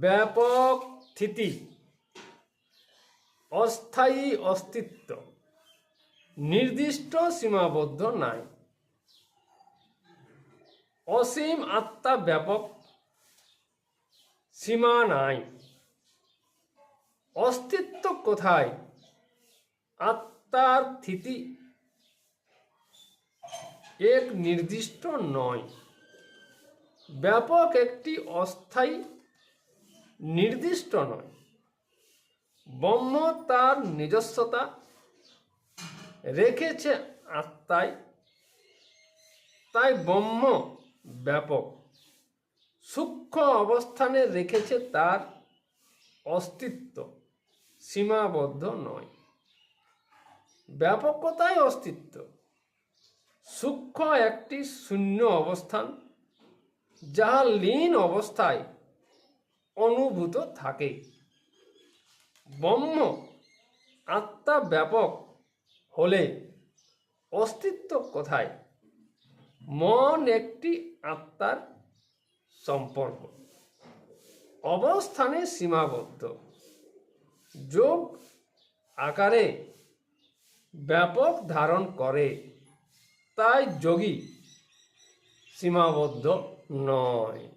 ব্যাপক স্থিতি, অস্থায়ী অস্তিত্ব, নির্দিষ্ট সীমাবদ্ধ নাই। অসীম আত্মা ব্যাপক, সীমা নাই। অস্তিত্ব কোথায়? আত্মার স্থিতি এক নির্দিষ্ট নয়। ব্যাপক একটি অস্থায়ী নির্দিষ্ট নয়। ব্রহ্ম তার নিজস্বতা রেখেছে আত্মায়। তাই ব্রহ্ম ব্যাপক। সূক্ষ্ম অবস্থানে রেখেছে তার অস্তিত্ব। সীমাবদ্ধ নয়। ব্যাপকতায় অস্তিত্ব। সূক্ষ্ম একটি শূন্য অবস্থান, যাহা লীন অবস্থায় অনুভূত থাকে ব্রহ্ম আত্মা ব্যাপক হলে অস্তিত্ব কোথায়? মন একটি আত্মার সম্পর্ক। অবস্থানে সীমাবদ্ধ। যোগ আকারে ব্যাপক ধারণ করে। তাই যোগী সীমাবদ্ধ নয়।